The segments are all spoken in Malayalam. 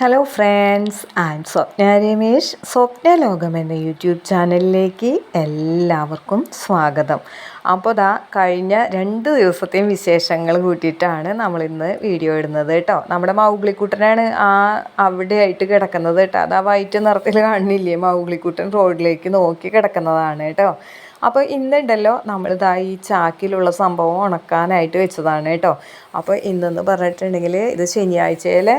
Hello friends M Swapna Ramesh Swapna ലോകം എന്ന യൂട്യൂബ് ചാനലിലേക്ക് എല്ലാവർക്കും സ്വാഗതം. അപ്പോൾ ദാ കഴിഞ്ഞ രണ്ട് ദിവസത്തെയും വിശേഷങ്ങൾ കൂട്ടിയിട്ടാണ് നമ്മളിന്ന് വീഡിയോ ഇടുന്നത് കേട്ടോ നമ്മുടെ മൗഗ്ലിക്കുട്ടനാണ് ആ അവിടെയായിട്ട് കിടക്കുന്നത് കേട്ടോ അത് ആ വൈറ്റ് നിറത്തിൽ കാണുന്നില്ലേ മൗഗ്ലിക്കുട്ടൻ റോഡിലേക്ക് നോക്കി കിടക്കുന്നതാണ് കേട്ടോ അപ്പോൾ ഇന്നുണ്ടല്ലോ നമ്മളിതാ ഈ ചാക്കിലുള്ള സംഭവം ഉണക്കാനായിട്ട് വെച്ചതാണ് കേട്ടോ. അപ്പോൾ ഇന്നെന്ന് പറഞ്ഞിട്ടുണ്ടെങ്കിൽ ഇത് ശനിയാഴ്ചയിലെ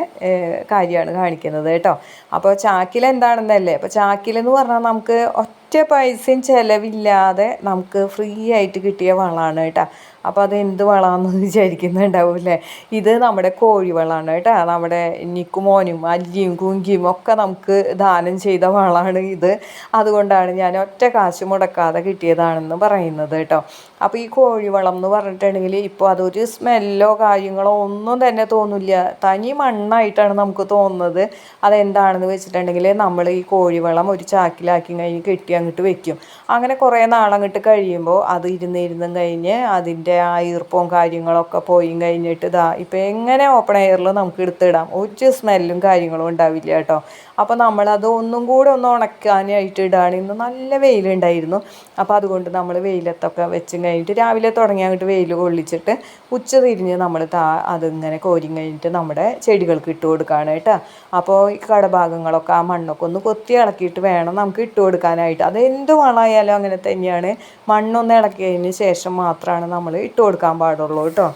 കാര്യമാണ് കാണിക്കുന്നത് കേട്ടോ. അപ്പോൾ ചാക്കിൽ എന്താണെന്നല്ലേ? അപ്പോൾ ചാക്കിലെന്ന് പറഞ്ഞാൽ നമുക്ക് ഒറ്റ പൈസയും ചിലവില്ലാതെ നമുക്ക് ഫ്രീ ആയിട്ട് കിട്ടിയ വളമാണ് കേട്ടോ. അപ്പോൾ അത് എന്ത് വളമാണെന്ന് വിചാരിക്കുന്നുണ്ടാവും അല്ലേ ഇത് നമ്മുടെ കോഴി വളമാണ് കേട്ടോ. നമ്മുടെ നിക്കുമോനും അല്ലിയും കുങ്കിയും ഒക്കെ നമുക്ക് ദാനം ചെയ്ത വളമാണ് ഇത്. അതുകൊണ്ടാണ് ഞാൻ ഒറ്റ കാശ് മുടക്കാതെ കിട്ടിയതാണെന്ന് പറയുന്നത് കേട്ടോ. അപ്പോൾ ഈ കോഴിവളം എന്ന് പറഞ്ഞിട്ടുണ്ടെങ്കിൽ ഇപ്പോൾ അതൊരു സ്മെല്ലോ കാര്യങ്ങളോ ഒന്നും തന്നെ തോന്നില്ല. തനി മണ്ണായിട്ടാണ് നമുക്ക് തോന്നുന്നത്. അതെന്താണെന്ന് വെച്ചിട്ടുണ്ടെങ്കിൽ നമ്മൾ ഈ കോഴിവളം ഒരു ചാക്കിലാക്കി കഴിഞ്ഞ് കെട്ടി അങ്ങോട്ട് വെക്കും. അങ്ങനെ കുറേ നാളങ്ങോട്ട് കഴിയുമ്പോൾ അത് ഇരുന്നിരുന്നും കഴിഞ്ഞ് അതിന്റെ ആ ഈർപ്പവും കാര്യങ്ങളൊക്കെ പോയി കഴിഞ്ഞിട്ട് ഇതാ ഇപ്പോൾ എങ്ങനെ ഓപ്പൺ എയറിൽ നമുക്ക് എടുത്തിടാം. ഒരു സ്മെല്ലും കാര്യങ്ങളും ഉണ്ടാവില്ല കേട്ടോ. അപ്പോൾ നമ്മളത് ഒന്നും കൂടെ ഒന്ന് ഉണക്കാനായിട്ട് ഇടുകയാണ് ഇന്ന് നല്ല വെയിലുണ്ടായിരുന്നു. അപ്പോൾ അതുകൊണ്ട് നമ്മൾ വെയിലത്തൊക്കെ വെച്ചും കഴിഞ്ഞിട്ട് രാവിലെ തുടങ്ങി അങ്ങോട്ട് വെയിൽ കൊള്ളിച്ചിട്ട് ഉച്ച തിരിഞ്ഞ് നമ്മൾ താ അതിങ്ങനെ കോരി കഴിഞ്ഞിട്ട് നമ്മുടെ ചെടികൾക്ക് ഇട്ട് കൊടുക്കുകയാണ് കേട്ടോ. അപ്പോൾ ഈ കടഭാഗങ്ങളൊക്കെ ആ മണ്ണൊക്കെ ഒന്ന് കൊത്തി ഇളക്കിയിട്ട് വേണം നമുക്ക് ഇട്ട് കൊടുക്കാനായിട്ട്. അത് എന്ത് വളമായാലും അങ്ങനെ തന്നെയാണ്. മണ്ണൊന്ന് ഇളക്കിയതിന് ശേഷം മാത്രമാണ് നമ്മൾ ഇട്ട് കൊടുക്കാൻ പാടുള്ളൂ കേട്ടോ.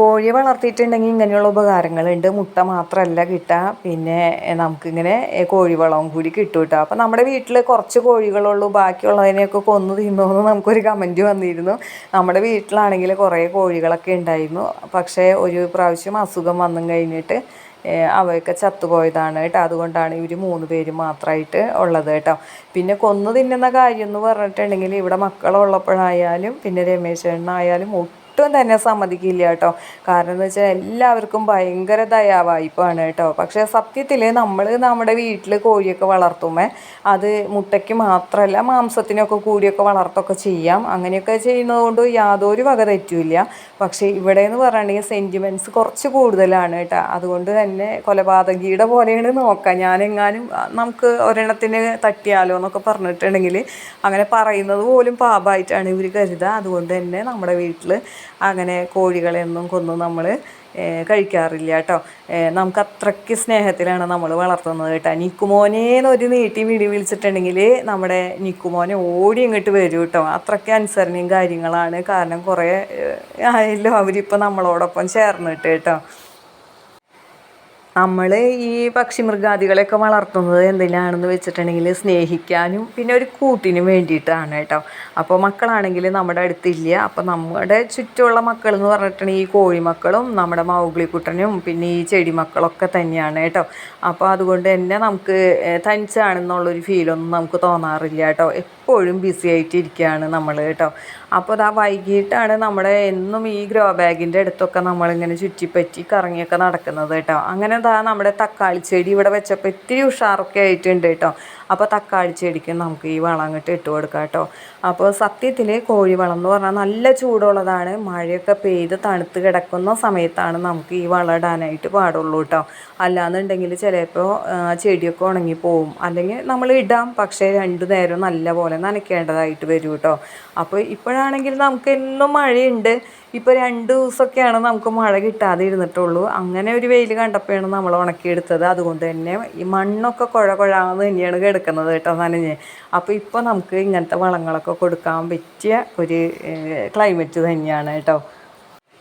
കോഴി വളർത്തിയിട്ടുണ്ടെങ്കിൽ ഇങ്ങനെയുള്ള ഉപകാരങ്ങളുണ്ട്. മുട്ട മാത്രമല്ല കിട്ടുക പിന്നെ നമുക്കിങ്ങനെ കോഴിവളവും കൂടി കിട്ടും കേട്ടോ അപ്പോൾ നമ്മുടെ വീട്ടിൽ കുറച്ച് കോഴികളുള്ളൂ. ബാക്കിയുള്ളതിനെയൊക്കെ കൊന്നു തിന്നുമെന്ന് നമുക്കൊരു കമന്റ് വന്നിരുന്നു. നമ്മുടെ വീട്ടിലാണെങ്കിൽ കുറേ കോഴികളൊക്കെ ഉണ്ടായിരുന്നു. പക്ഷേ ഒരു പ്രാവശ്യം അസുഖം വന്നു കഴിഞ്ഞിട്ട് അവയൊക്കെ ചത്തുപോയതാണ് കേട്ടോ. അതുകൊണ്ടാണ് ഇവർ മൂന്ന് പേര് മാത്രമായിട്ട് ഉള്ളത് കേട്ടോ. പിന്നെ കൊന്നു തിന്നുന്ന കാര്യം എന്ന് പറഞ്ഞിട്ടുണ്ടെങ്കിൽ ഇവിടെ മക്കളുള്ളപ്പോഴായാലും പിന്നെ രമേശണ്ണായാലും ഒട്ടും തന്നെ സമ്മതിക്കില്ല കേട്ടോ. കാരണം എന്ന് വെച്ചാൽ എല്ലാവർക്കും ഭയങ്കര ദയാവായ്പാണ് കേട്ടോ. പക്ഷേ സത്യത്തിൽ നമ്മൾ നമ്മുടെ വീട്ടിൽ കോഴിയൊക്കെ വളർത്തുമ്പോൾ അത് മുട്ടയ്ക്ക് മാത്രമല്ല മാംസത്തിനൊക്കെ കൂടിയൊക്കെ വളർത്തൊക്കെ ചെയ്യാം. അങ്ങനെയൊക്കെ ചെയ്യുന്നതുകൊണ്ട് യാതൊരു വക തെറ്റില്ല പക്ഷേ ഇവിടെ എന്ന് പറയുകയാണെങ്കിൽ സെന്റിമെന്റ്സ് കുറച്ച് കൂടുതലാണ് കേട്ടോ. അതുകൊണ്ട് തന്നെ കൊലപാതകിയുടെ പോലെയാണ് നോക്കാം. ഞാനെങ്ങാനും നമുക്ക് ഒരെണ്ണത്തിന് തട്ടിയാലോ എന്നൊക്കെ പറഞ്ഞിട്ടുണ്ടെങ്കിൽ അങ്ങനെ പറയുന്നത് പോലും പാപമായിട്ടാണ് ഇവർ കരുതുക അതുകൊണ്ട് തന്നെ നമ്മുടെ വീട്ടിൽ അങ്ങനെ കോഴികളെയൊന്നും കൊന്നു നമ്മൾ കഴിക്കാറില്ല കേട്ടോ. നമുക്ക് അത്രയ്ക്ക് സ്നേഹത്തിലാണ് നമ്മൾ വളർത്തുന്നത് കേട്ടോ. നിക്കുമോനേന്നൊരു നീട്ടി വിടി വിളിച്ചിട്ടുണ്ടെങ്കിൽ നമ്മുടെ നിക്കുമോനെ ഓടി ഇങ്ങോട്ട് വരും കേട്ടോ. അത്രയ്ക്ക് അനുസരണയും കാര്യങ്ങളാണ്. കാരണം കുറേ ആയല്ലോ അവരിപ്പോൾ നമ്മളോടൊപ്പം ചേർന്നിട്ട് കേട്ടോ. നമ്മൾ ഈ പക്ഷി പക്ഷിമൃഗാദികളെയൊക്കെ വളർത്തുന്നത് എന്തിനാണെന്ന് വെച്ചിട്ടുണ്ടെങ്കിൽ സ്നേഹിക്കാനും പിന്നെ ഒരു കൂട്ടിനും വേണ്ടിയിട്ടാണ് കേട്ടോ. അപ്പോൾ മക്കളാണെങ്കിൽ നമ്മുടെ അടുത്തില്ല. അപ്പോൾ നമ്മുടെ ചുറ്റുമുള്ള മക്കൾ എന്ന് പറഞ്ഞിട്ടുണ്ടെങ്കിൽ ഈ കോഴിമക്കളും നമ്മുടെ മൗഗ്ലിക്കുട്ടനും പിന്നെ ഈ ചെടി മക്കളൊക്കെ തന്നെയാണ് കേട്ടോ. അപ്പോൾ അതുകൊണ്ട് തന്നെ നമുക്ക് തനിച്ചാണെന്നുള്ളൊരു ഫീലൊന്നും നമുക്ക് തോന്നാറില്ല കേട്ടോ. എപ്പോഴും ബിസി ആയിട്ടിരിക്കുകയാണ് നമ്മൾ കേട്ടോ. അപ്പോൾ അതാ വൈകിട്ടാണ് നമ്മുടെ എന്നും ഈ ഗ്രോ ബാഗിന്റെ അടുത്തൊക്കെ നമ്മളിങ്ങനെ ചുറ്റിപ്പറ്റി കറങ്ങിയൊക്കെ നടക്കുന്നത് കേട്ടോ. അങ്ങനെ എന്താ നമ്മുടെ തക്കാളി ചെടി ഇവിടെ വെച്ചപ്പോൾ ഇത്തിരി ഉഷാറൊക്കെ ആയിട്ടുണ്ട് കേട്ടോ. അപ്പോൾ തക്കാളി ചെടിക്കും നമുക്ക് ഈ വളം അങ്ങോട്ട് ഇട്ട് കൊടുക്കാം കേട്ടോ. അപ്പോൾ സത്യത്തിൽ കോഴിവളം എന്ന് പറഞ്ഞാൽ നല്ല ചൂടുള്ളതാണ്. മഴയൊക്കെ പെയ്ത് തണുത്ത് കിടക്കുന്ന സമയത്താണ് നമുക്ക് ഈ വളം ഇടാനായിട്ട് പാടുള്ളൂ കേട്ടോ. അല്ലാന്നുണ്ടെങ്കിൽ ചിലപ്പോൾ ചെടിയൊക്കെ ഉണങ്ങിപ്പോവും അല്ലെങ്കിൽ നമ്മൾ ഇടാം പക്ഷേ രണ്ടു നേരം നല്ല പോലെ നനയ്ക്കേണ്ടതായിട്ട് വരും കേട്ടോ. അപ്പോൾ ഇപ്പോഴാണെങ്കിൽ നമുക്ക് എന്നും മഴയുണ്ട്. ഇപ്പോൾ രണ്ട് ദിവസമൊക്കെയാണ് നമുക്ക് മഴ കിട്ടാതെ ഇരുന്നിട്ടുള്ളൂ അങ്ങനെ ഒരു വെയിൽ കണ്ടപ്പോഴാണ് നമ്മൾ ഉണക്കിയെടുത്തത്. അതുകൊണ്ട് തന്നെ ഈ മണ്ണൊക്കെ കുഴ കുഴാന്ന് തന്നെയാണ് കിടക്കുന്നത് കേട്ടോ നനഞ്ഞ്. അപ്പോൾ ഇപ്പോൾ നമുക്ക് ഇങ്ങനത്തെ വളങ്ങളൊക്കെ കൊടുക്കാൻ പറ്റിയ ഒരു ക്ലൈമറ്റ് തന്നെയാണ് കേട്ടോ.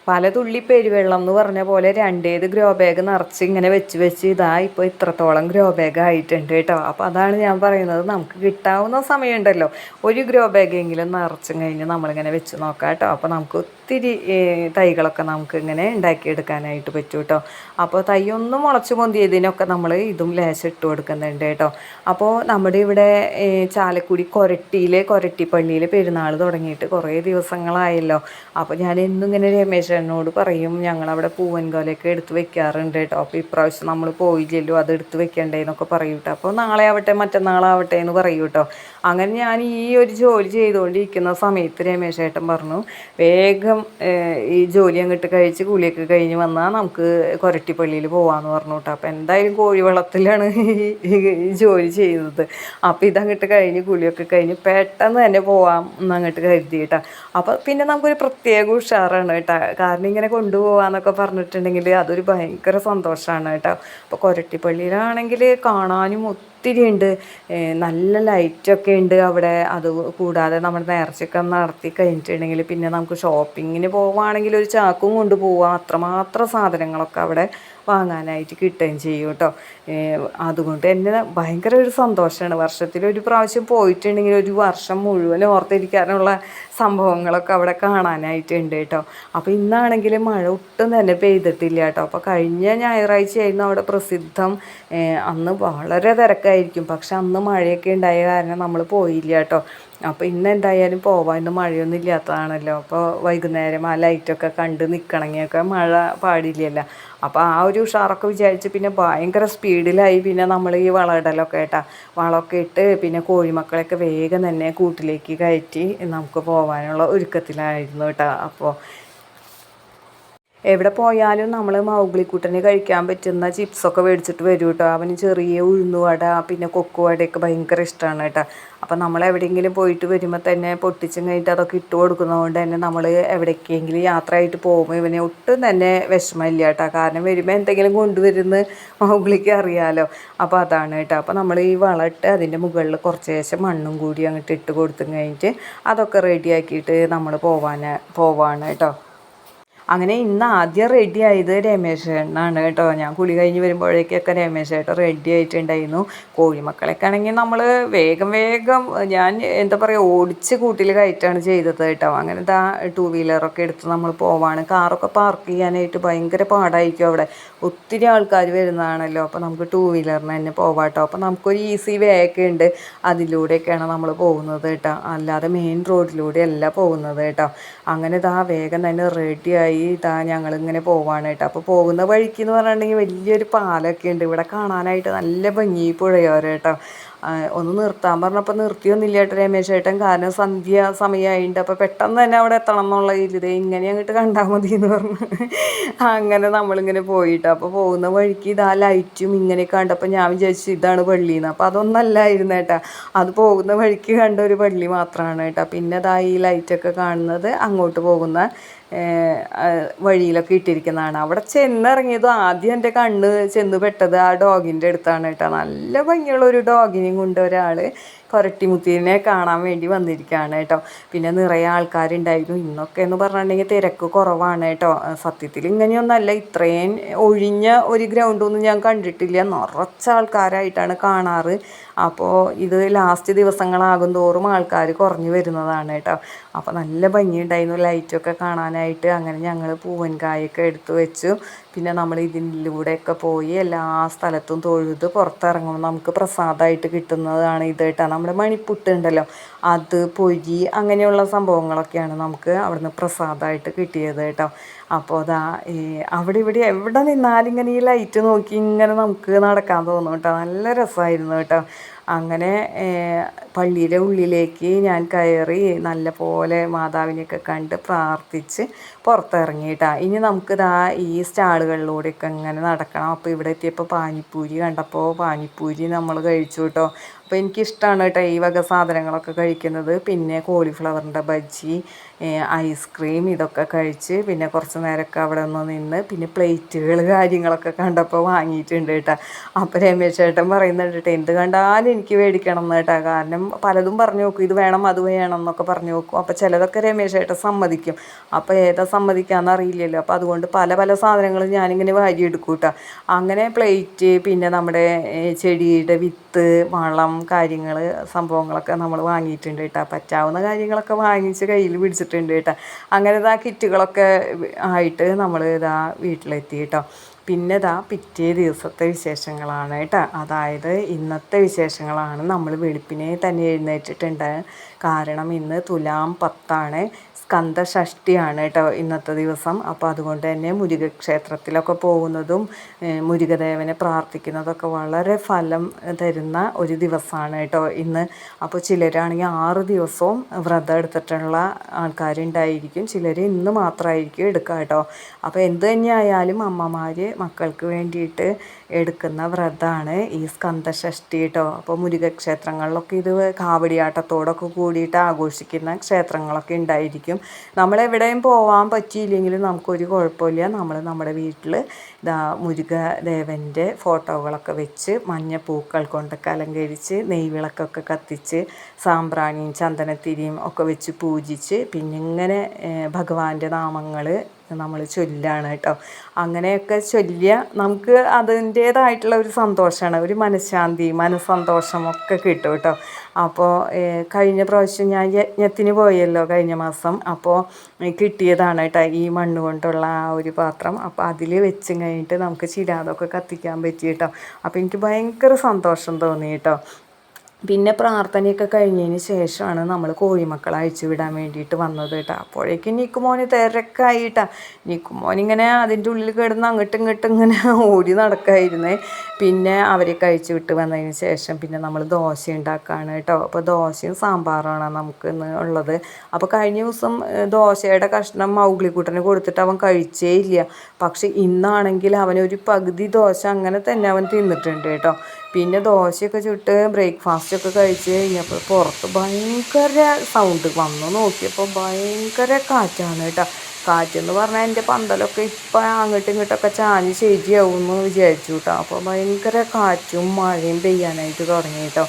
പല തുള്ളി പെരുവെള്ളം എന്ന് പറഞ്ഞ പോലെ രണ്ടേത് ഗ്രോ ബാഗ് നിറച്ച് ഇങ്ങനെ വെച്ച് വെച്ച് ഇതാ ഇപ്പോൾ ഇത്രത്തോളം ഗ്രോ ബാഗ് ആയിട്ടുണ്ട് കേട്ടോ. അപ്പോൾ അതാണ് ഞാൻ പറയുന്നത്. നമുക്ക് കിട്ടാവുന്ന സമയമുണ്ടല്ലോ. ഒരു ഗ്രോ ബാഗെങ്കിലും നിറച്ചും കഴിഞ്ഞ് നമ്മളിങ്ങനെ വെച്ച് നോക്കാം കേട്ടോ. അപ്പോൾ നമുക്ക് ഒത്തിരി തൈകളൊക്കെ നമുക്ക് ഇങ്ങനെ ഉണ്ടാക്കിയെടുക്കാനായിട്ട് പറ്റും കേട്ടോ. അപ്പോൾ തൈ ഒന്നും മുളച്ച് പൊന്തിയതിനൊക്കെ നമ്മൾ ഇതും ലേശം ഇട്ട് കൊടുക്കുന്നുണ്ട് കേട്ടോ. അപ്പോൾ നമ്മുടെ ഇവിടെ ചാലക്കുടി കൊരട്ടിയിൽ കൊരട്ടിപ്പള്ളിയിൽ പെരുന്നാൾ തുടങ്ങിയിട്ട് കുറേ ദിവസങ്ങളായല്ലോ. അപ്പോൾ ഞാൻ എന്നും ഇങ്ങനെ രമേശ് രമേശേട്ടനോട് പറയും ഞങ്ങളവിടെ പൂവൻകോലൊക്കെ എടുത്ത് വെക്കാറുണ്ട് കേട്ടോ. അപ്പോൾ ഇപ്രാവശ്യം നമ്മൾ പോയില്ലല്ലോ അത് എടുത്ത് വെക്കണ്ടേ എന്നൊക്കെ പറയും കേട്ടോ അപ്പോൾ നാളെ ആവട്ടെ മറ്റന്നാളാവട്ടെ എന്ന് പറയും കേട്ടോ അങ്ങനെ ഞാൻ ഈ ഒരു ജോലി ചെയ്തുകൊണ്ടിരിക്കുന്ന സമയത്ത് രമേശേട്ടൻ പറഞ്ഞു വേഗം ഈ ജോലി അങ്ങോട്ട് കഴിച്ച് കൂലിയൊക്കെ കഴിഞ്ഞ് വന്നാൽ നമുക്ക് കൊരട്ടിപ്പള്ളിയിൽ പോകാമെന്ന് പറഞ്ഞു കേട്ടോ അപ്പോൾ എന്തായാലും കോഴിവളത്തിലാണ് ഈ ജോലി ചെയ്യുന്നത് അപ്പോൾ ഇതങ്ങോട്ട് കഴിഞ്ഞ് കുളിയൊക്കെ കഴിഞ്ഞ് പെട്ടെന്ന് തന്നെ പോവാം എന്നങ്ങോട്ട് കരുതി കേട്ടോ അപ്പോൾ പിന്നെ നമുക്കൊരു പ്രത്യേക ഉഷാറാണ് കേട്ടോ. കാരണം ഇങ്ങനെ കൊണ്ടുപോകാന്നൊക്കെ പറഞ്ഞിട്ടുണ്ടെങ്കിൽ അതൊരു ഭയങ്കര സന്തോഷമാണ് കേട്ടോ. അപ്പോൾ കൊരട്ടിപ്പള്ളിയിലാണെങ്കിൽ കാണാനും ഒത്തിരി ഉണ്ട്. നല്ല ലൈറ്റൊക്കെ ഉണ്ട് അവിടെ. അത് കൂടാതെ നമ്മൾ നേർച്ചയൊക്കെ നടത്തി കഴിഞ്ഞിട്ടുണ്ടെങ്കിൽ പിന്നെ നമുക്ക് ഷോപ്പിങ്ങിന് പോവുകയാണെങ്കിൽ ഒരു ചാക്കും കൊണ്ട് പോവാം അത്രമാത്രം സാധനങ്ങളൊക്കെ അവിടെ വാങ്ങാനായിട്ട് കിട്ടുകയും ചെയ്യും കേട്ടോ. അതുകൊണ്ട് തന്നെ ഭയങ്കര ഒരു സന്തോഷമാണ് വർഷത്തിൽ ഒരു പ്രാവശ്യം പോയിട്ടുണ്ടെങ്കിൽ ഒരു വർഷം മുഴുവൻ ഓർത്തിരിക്കാനുള്ള സംഭവങ്ങളൊക്കെ അവിടെ കാണാനായിട്ടുണ്ട് കേട്ടോ. അപ്പോൾ ഇന്നാണെങ്കിൽ മഴ ഒട്ടും തന്നെ പെയ്തിട്ടില്ല കേട്ടോ. അപ്പോൾ കഴിഞ്ഞ ഞായറാഴ്ചയായിരുന്നു അവിടെ പ്രസിദ്ധം. അന്ന് വളരെ തിരക്കായിരിക്കും. പക്ഷെ അന്ന് മഴയൊക്കെ ഉണ്ടായ കാരണം നമ്മൾ പോയില്ല കേട്ടോ. അപ്പോൾ ഇന്ന് എന്തായാലും പോവാൻ മഴയൊന്നും ഇല്ലാത്തതാണല്ലോ. അപ്പോൾ വൈകുന്നേരം ആ ലൈറ്റൊക്കെ കണ്ട് നിൽക്കണമെങ്കിലൊക്കെ മഴ പാടില്ലല്ലോ. അപ്പോൾ ആ ഒരു ഉഷാറൊക്കെ വിചാരിച്ച് പിന്നെ ഭയങ്കര സ്പീഡിലായി പിന്നെ നമ്മൾ ഈ വളമിടലൊക്കെ ഏട്ടാ വളമൊക്കെ ഇട്ട് പിന്നെ കോഴിമക്കളെയൊക്കെ വേഗം തന്നെ കൂട്ടിലേക്ക് കയറ്റി നമുക്ക് പോകാനുള്ള ഒരുക്കത്തിലായിരുന്നു കേട്ടോ. അപ്പോൾ എവിടെ പോയാലും നമ്മൾ മൗഗ്ലിക്കുട്ടന് കഴിക്കാൻ പറ്റുന്ന ചിപ്സൊക്കെ മേടിച്ചിട്ട് വരും കേട്ടോ അവന് ചെറിയ ഉഴുന്നുവട പിന്നെ കൊക്കുവടയൊക്കെ ഭയങ്കര ഇഷ്ടമാണ് കേട്ടോ. അപ്പം നമ്മൾ എവിടെയെങ്കിലും പോയിട്ട് വരുമ്പോൾ തന്നെ പൊട്ടിച്ചും കഴിഞ്ഞിട്ട് അതൊക്കെ ഇട്ട് കൊടുക്കുന്നതുകൊണ്ട് തന്നെ നമ്മൾ എവിടേക്കെങ്കിലും യാത്രയായിട്ട് പോകുമ്പോൾ ഇവനെ ഒട്ടും തന്നെ വിഷമമില്ല കേട്ടോ. കാരണം വരുമ്പോൾ എന്തെങ്കിലും കൊണ്ടുവരുന്ന മൗഗ്ലിക്ക് അറിയാലോ. അപ്പോൾ അതാണ് കേട്ടോ. അപ്പോൾ നമ്മൾ ഈ വളട്ട് അതിന്റെ മുകളിൽ കുറച്ച് ശേഷം മണ്ണും കൂടി അങ്ങോട്ട് ഇട്ട് കൊടുത്തും കഴിഞ്ഞിട്ട് അതൊക്കെ റെഡിയാക്കിയിട്ട് നമ്മൾ പോവാൻ പോവാണ് കേട്ടോ. അങ്ങനെ ഇന്ന് ആദ്യം റെഡി ആയത് രമേശ് ചേട്ടനാണ് കേട്ടോ. ഞാൻ കുളി കഴിഞ്ഞ് വരുമ്പോഴേക്കൊക്കെ രമേശ് ചേട്ടൻ റെഡി ആയിട്ടുണ്ടായിരുന്നു. കോഴിമക്കളൊക്കെ ആണെങ്കിൽ നമ്മൾ വേഗം വേഗം ഞാൻ എന്താ പറയുക ഓടിച്ച് കൂട്ടിൽ കയറ്റാണ് ചെയ്തത് കേട്ടോ. അങ്ങനെ ഇതാ ടൂ വീലറൊക്കെ എടുത്ത് നമ്മൾ പോവാണ്. കാറൊക്കെ പാർക്ക് ചെയ്യാനായിട്ട് ഭയങ്കര പാടായിരിക്കും അവിടെ. ഒത്തിരി ആൾക്കാർ വരുന്നതാണല്ലോ. അപ്പോൾ നമുക്ക് ടൂ വീലറിന് തന്നെ പോവാം കേട്ടോ. അപ്പോൾ നമുക്കൊരു ഈസി വേ ഒക്കെ ഉണ്ട്. അതിലൂടെയൊക്കെയാണ് നമ്മൾ പോകുന്നത് കേട്ടോ. അല്ലാതെ മെയിൻ റോഡിലൂടെ അല്ല പോകുന്നത് കേട്ടോ. അങ്ങനെ ദാ വേഗം തന്നെ റെഡിയായി ഇതാ ഞങ്ങളിങ്ങനെ പോവാണ് കേട്ടോ. അപ്പോൾ പോകുന്ന വഴിക്ക് എന്ന് പറഞ്ഞിട്ടുണ്ടെങ്കിൽ വലിയൊരു പാലമൊക്കെ ഉണ്ട്. ഇവിടെ കാണാനായിട്ട് നല്ല ഭംഗി പുഴയോരം കേട്ടോ. ഒന്ന് നിർത്താൻ പറഞ്ഞപ്പോൾ നിർത്തിയൊന്നുമില്ല കേട്ടോ രമേശ് ചേട്ടൻ കാരണം സന്ധ്യ സമയമായിട്ടുണ്ട് അപ്പോൾ പെട്ടെന്ന് തന്നെ അവിടെ എത്തണം എന്നുള്ള ഇത് ഇങ്ങനെ അങ്ങോട്ട് കണ്ടാൽ മതി എന്ന് പറഞ്ഞു അങ്ങനെ നമ്മളിങ്ങനെ പോയിട്ട്. അപ്പോൾ പോകുന്ന വഴിക്ക് ഇതാ ലൈറ്റും ഇങ്ങനെ കണ്ടപ്പോൾ ഞാൻ വിചാരിച്ചു ഇതാണ് പള്ളി എന്ന് അപ്പോൾ അതൊന്നല്ലായിരുന്നു കേട്ടോ. അത് പോകുന്ന വഴിക്ക് കണ്ട ഒരു പള്ളി മാത്രമാണ് കേട്ടോ. പിന്നെ ഇതാ ഈ ലൈറ്റൊക്കെ കാണുന്നത് അങ്ങോട്ട് പോകുന്ന വഴിയിലൊക്കെ ഇട്ടിരിക്കുന്നതാണ്. അവിടെ ചെന്നിറങ്ങിയതും ആദ്യം എന്റെ കണ്ണ് ചെന്ന് പെട്ടത് ആ ഡോഗിന്റെ അടുത്താണ് കേട്ടോ. നല്ല ഭംഗിയുള്ള ഒരു ഡോഗിനെയും കൊണ്ട് ഒരാൾ കൊരട്ടിമുത്തിനെ കാണാൻ വേണ്ടി വന്നിരിക്കുകയാണ് കേട്ടോ. പിന്നെ നിറയെ ആൾക്കാരുണ്ടായിരുന്നു. ഇന്നൊക്കെ എന്ന് പറഞ്ഞിട്ടുണ്ടെങ്കിൽ തിരക്ക് കുറവാണ് കേട്ടോ. സത്യത്തിൽ ഇങ്ങനെയൊന്നല്ല. ഇത്രയും ഒഴിഞ്ഞ ഒരു ഗ്രൗണ്ടൊന്നും ഞാൻ കണ്ടിട്ടില്ല. നിറച്ച ആൾക്കാരായിട്ടാണ് കാണാറ്. അപ്പോൾ ഇത് ലാസ്റ്റ് ദിവസങ്ങളാകും തോറും ആൾക്കാർ കുറഞ്ഞു വരുന്നതാണ് കേട്ടോ. അപ്പോൾ നല്ല ഭംഗിയുണ്ടായിരുന്നു. ലൈറ്റൊക്കെ കാണാനായിട്ട് അങ്ങനെ ഞങ്ങൾ പൂവൻകായൊക്കെ എടുത്തു വെച്ചു. പിന്നെ നമ്മൾ ഇതിലൂടെയൊക്കെ പോയി എല്ലാ സ്ഥലത്തും തൊഴുത് പുറത്തിറങ്ങുമ്പോൾ നമുക്ക് പ്രസാദമായിട്ട് കിട്ടുന്നതാണ് ഇത് കേട്ടോ. നമ്മുടെ മണിപ്പുട്ട് ഉണ്ടല്ലോ അത് പൊരി അങ്ങനെയുള്ള സംഭവങ്ങളൊക്കെയാണ് നമുക്ക് അവിടുന്ന് പ്രസാദമായിട്ട് കിട്ടിയത് കേട്ടോ. അപ്പോൾ അതാ അവിടെ ഇവിടെ എവിടെ നിന്നാലും ഇങ്ങനെ ഈ ലൈറ്റ് നോക്കി ഇങ്ങനെ നമുക്ക് നടക്കാൻ തോന്നും കേട്ടോ. നല്ല രസമായിരുന്നു കേട്ടോ. അങ്ങനെ പള്ളിയുടെ ഉള്ളിലേക്ക് ഞാൻ കയറി നല്ല പോലെ മാതാവിനെയൊക്കെ കണ്ട് പ്രാർത്ഥിച്ച് പുറത്തിറങ്ങിയിട്ടാണ് ഇനി നമുക്ക് ഇതാ ഈ സ്റ്റാളുകളിലൂടെയൊക്കെ ഇങ്ങനെ നടക്കണം. അപ്പോൾ ഇവിടെ എത്തിയപ്പോൾ പാനിപ്പൂരി കണ്ടപ്പോൾ പാനിപ്പൂരി നമ്മൾ കഴിച്ചു കേട്ടോ. അപ്പോൾ എനിക്കിഷ്ടമാണ് കേട്ടോ ഈ വക സാധനങ്ങളൊക്കെ കഴിക്കുന്നത്. പിന്നെ കോളിഫ്ലവറിന്റെ ബജ്ജി ഐസ്ക്രീം ഇതൊക്കെ കഴിച്ച് പിന്നെ കുറച്ച് നേരമൊക്കെ അവിടെ ഒന്ന് നിന്ന് പിന്നെ പ്ലേറ്റുകൾ കാര്യങ്ങളൊക്കെ കണ്ടപ്പോൾ വാങ്ങിയിട്ടുണ്ട് കേട്ടോ. അപ്പോൾ രമേശ് ചേട്ടൻ പറയുന്നുണ്ട് കേട്ടോ എന്ത് കണ്ടാലും എനിക്ക് മേടിക്കണം എന്ന് കേട്ടോ. കാരണം പലതും പറഞ്ഞു നോക്കും ഇത് വേണം അത് വേണം എന്നൊക്കെ പറഞ്ഞു നോക്കും. അപ്പോൾ ചിലതൊക്കെ രമേശ് ചേട്ടൻ സമ്മതിക്കും. അപ്പോൾ ഏതാ സമ്മതിക്കാമെന്ന് അറിയില്ലല്ലോ. അപ്പോൾ അതുകൊണ്ട് പല പല സാധനങ്ങളും ഞാനിങ്ങനെ വാരി എടുക്കും കേട്ടോ. അങ്ങനെ പ്ലേറ്റ് പിന്നെ നമ്മുടെ ചെടിയുടെ വിത്ത് വളം കാര്യങ്ങൾ സംഭവങ്ങളൊക്കെ നമ്മൾ വാങ്ങിയിട്ടുണ്ട് കേട്ടോ. പറ്റാവുന്ന കാര്യങ്ങളൊക്കെ വാങ്ങിച്ച് കയ്യിൽ പിടിച്ചിട്ടുണ്ട് കേട്ടോ. അങ്ങനെ ഇതാ കിറ്റുകളൊക്കെ ആയിട്ട് നമ്മൾ ഇതാ വീട്ടിലെത്തി കേട്ടോ. പിന്നെ ഇതാ പിറ്റേ ദിവസത്തെ വിശേഷങ്ങളാണ് കേട്ടോ. അതായത് ഇന്നത്തെ വിശേഷങ്ങളാണ് നമ്മൾ വെളുപ്പിനെ തന്നെ എഴുന്നേറ്റിട്ടുണ്ട്. കാരണം ഇന്ന് തുലാം പത്താണ്. സ്കന്ദഷഷ്ടിയാണ് കേട്ടോ ഇന്നത്തെ ദിവസം. അപ്പോൾ അതുകൊണ്ട് തന്നെ മുരുക ക്ഷേത്രത്തിലൊക്കെ പോകുന്നതും മുരുകദേവനെ പ്രാർത്ഥിക്കുന്നതൊക്കെ വളരെ ഫലം തരുന്ന ഒരു ദിവസമാണ് കേട്ടോ ഇന്ന്. അപ്പോൾ ചിലരാണെങ്കിൽ ആറ് ദിവസവും വ്രതം എടുത്തിട്ടുള്ള ആൾക്കാരുണ്ടായിരിക്കും. ചിലർ ഇന്ന് മാത്രമായിരിക്കും എടുക്കുക കേട്ടോ. അപ്പോൾ എന്ത് തന്നെയായാലും അമ്മമാർ മക്കൾക്ക് വേണ്ടിയിട്ട് എടുക്കുന്ന വ്രതമാണ് ഈ സ്കന്ധഷ്ടി കേട്ടോ. അപ്പോൾ മുരുക ക്ഷേത്രങ്ങളിലൊക്കെ ഇത് കാവടിയാട്ടത്തോടൊക്കെ കൂടിയിട്ട് ആഘോഷിക്കുന്ന ക്ഷേത്രങ്ങളൊക്കെ ഉണ്ടായിരിക്കും. നമ്മളെവിടെയും പോകാൻ പറ്റിയില്ലെങ്കിലും നമുക്കൊരു കുഴപ്പമില്ല. നമ്മൾ നമ്മുടെ വീട്ടിൽ ഇതാ മുരുകദേവന്റെ ഫോട്ടോകളൊക്കെ വെച്ച് മഞ്ഞപ്പൂക്കൾ കൊണ്ടൊക്കെ അലങ്കരിച്ച് നെയ്വിളക്കൊക്കെ കത്തിച്ച് സാമ്പ്രാണിയും ചന്ദനത്തിരിയും ഒക്കെ വെച്ച് പൂജിച്ച് പിന്നെ ഇങ്ങനെ ഭഗവാന്റെ നാമങ്ങൾ നമ്മൾ ചൊല്ലാണ് കേട്ടോ. അങ്ങനെയൊക്കെ ചൊല്ലിയ നമുക്ക് അതിന്റേതായിട്ടുള്ള ഒരു സന്തോഷമാണ് ഒരു മനഃശാന്തി മനസ്സന്തോഷം ഒക്കെ കിട്ടും കേട്ടോ. അപ്പോൾ കഴിഞ്ഞ പ്രാവശ്യം ഞാൻ യജ്ഞത്തിന് പോയല്ലോ കഴിഞ്ഞ മാസം. അപ്പോൾ കിട്ടിയതാണ് കേട്ടോ ഈ മണ്ണ് കൊണ്ടുള്ള ആ ഒരു പാത്രം. അപ്പോൾ അതിൽ വെച്ച് കഴിഞ്ഞിട്ട് നമുക്ക് ചിരാതൊക്കെ കത്തിക്കാൻ പറ്റി കേട്ടോ. അപ്പോൾ എനിക്ക് ഭയങ്കര സന്തോഷം തോന്നി കേട്ടോ. പിന്നെ പ്രാർത്ഥനയൊക്കെ കഴിഞ്ഞതിന് ശേഷമാണ് നമ്മൾ കോഴിമക്കളെ അഴിച്ചു വിടാൻ വേണ്ടിയിട്ട് വന്നത് കേട്ടോ. അപ്പോഴേക്കും നിക്കുമോന് തിരക്കായിട്ടാ. നിക്കുമോൻ ഇങ്ങനെ അതിന്റെ ഉള്ളിൽ കിടന്ന് അങ്ങോട്ടും ഇങ്ങോട്ടും ഇങ്ങനെ ഓടി നടക്കായിരുന്നേ. പിന്നെ അവരെ കഴിച്ചു വിട്ട് വന്നതിന് ശേഷം പിന്നെ നമ്മൾ ദോശ ഉണ്ടാക്കുകയാണ് കേട്ടോ. അപ്പോൾ ദോശയും സാമ്പാറാണ് നമുക്ക് ഇന്ന് ഉള്ളത്. അപ്പോൾ കഴിഞ്ഞ ദിവസം ദോശയുടെ കഷ്ണം മൗഗ്ലിക്കൂട്ടന് കൊടുത്തിട്ട് അവൻ കഴിച്ചേ ഇല്ല. പക്ഷെ ഇന്നാണെങ്കിൽ അവനൊരു പകുതി ദോശ അങ്ങനെ തന്നെ അവൻ തിന്നിട്ടുണ്ട് കേട്ടോ. പിന്നെ ദോശയൊക്കെ ചുട്ട് ബ്രേക്ക്ഫാസ്റ്റ് ഒക്കെ കഴിച്ച് കഴിഞ്ഞപ്പോൾ പുറത്ത് ഭയങ്കര സൗണ്ട് വന്നു. നോക്കിയപ്പോൾ ഭയങ്കര കാറ്റാണ് കേട്ടോ. കാറ്റെന്ന് പറഞ്ഞാൽ എന്റെ പന്തലൊക്കെ ഇപ്പം അങ്ങോട്ടും ഇങ്ങോട്ടൊക്കെ ചാഞ്ഞ് ശരിയാവുമെന്ന് വിചാരിച്ചു കേട്ടോ. അപ്പോൾ ഭയങ്കര കാറ്റും മഴയും പെയ്യാനായിട്ട് തുടങ്ങി കേട്ടോ.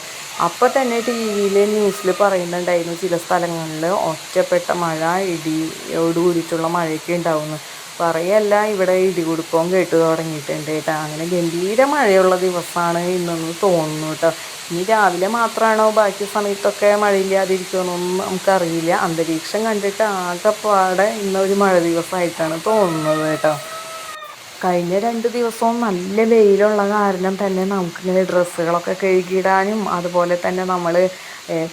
അപ്പോൾ തന്നെ ടി വിയിൽ ന്യൂസിൽ പറയുന്നുണ്ടായിരുന്നു ചില സ്ഥലങ്ങളിൽ ഒറ്റപ്പെട്ട മഴ ഇടിയോട് കൂടിയിട്ടുള്ള മഴയൊക്കെ ഉണ്ടാവുന്നു. പറയല്ല ഇവിടെ ഇടികുടുക്കവും കേട്ട് തുടങ്ങിയിട്ടുണ്ട് കേട്ടോ. അങ്ങനെ ഗംഭീര മഴയുള്ള ദിവസമാണ് ഇന്നെന്ന് തോന്നുന്നു കേട്ടോ. ഇനി രാവിലെ മാത്രമാണോ ബാക്കി സമയത്തൊക്കെ മഴയില്ലാതിരിക്കുമെന്നൊന്നും നമുക്കറിയില്ല. അന്തരീക്ഷം കണ്ടിട്ട് ആകെപ്പാടെ ഇന്നൊരു മഴ ദിവസമായിട്ടാണ് തോന്നുന്നത് കേട്ടോ. കഴിഞ്ഞ രണ്ട് ദിവസവും നല്ല വെയിലുള്ള കാരണം തന്നെ നമുക്കിങ്ങനെ ഡ്രസ്സുകളൊക്കെ കഴുകിയിടാനും അതുപോലെ തന്നെ നമ്മൾ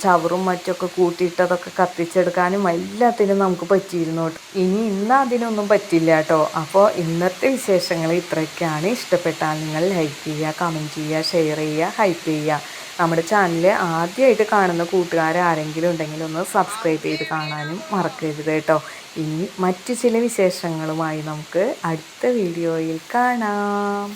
ചവറും മറ്റൊക്കെ കൂട്ടിയിട്ട് അതൊക്കെ കത്തിച്ചെടുക്കാനും എല്ലാത്തിനും നമുക്ക് പറ്റിയിരുന്നു ഇനി ഇന്ന് അതിനൊന്നും പറ്റില്ല കേട്ടോ. അപ്പോൾ ഇന്നത്തെ വിശേഷങ്ങൾ ഇത്രയൊക്കെയാണ്. ഇഷ്ടപ്പെട്ടാൽ നിങ്ങൾ ലൈക്ക് ചെയ്യുക കമന്റ് ചെയ്യുക ഷെയർ ചെയ്യുക ഹൈപ്പ് ചെയ്യുക. നമ്മുടെ ചാനൽ ആദ്യമായിട്ട് കാണുന്ന കൂട്ടുകാർ ആരെങ്കിലും ഉണ്ടെങ്കിൽ ഒന്ന് സബ്സ്ക്രൈബ് ചെയ്ത് കാണാനും മറക്കരുത് കേട്ടോ. ഇനി മറ്റു ചില വിശേഷങ്ങളുമായി നമുക്ക് അടുത്ത വീഡിയോയിൽ കാണാം.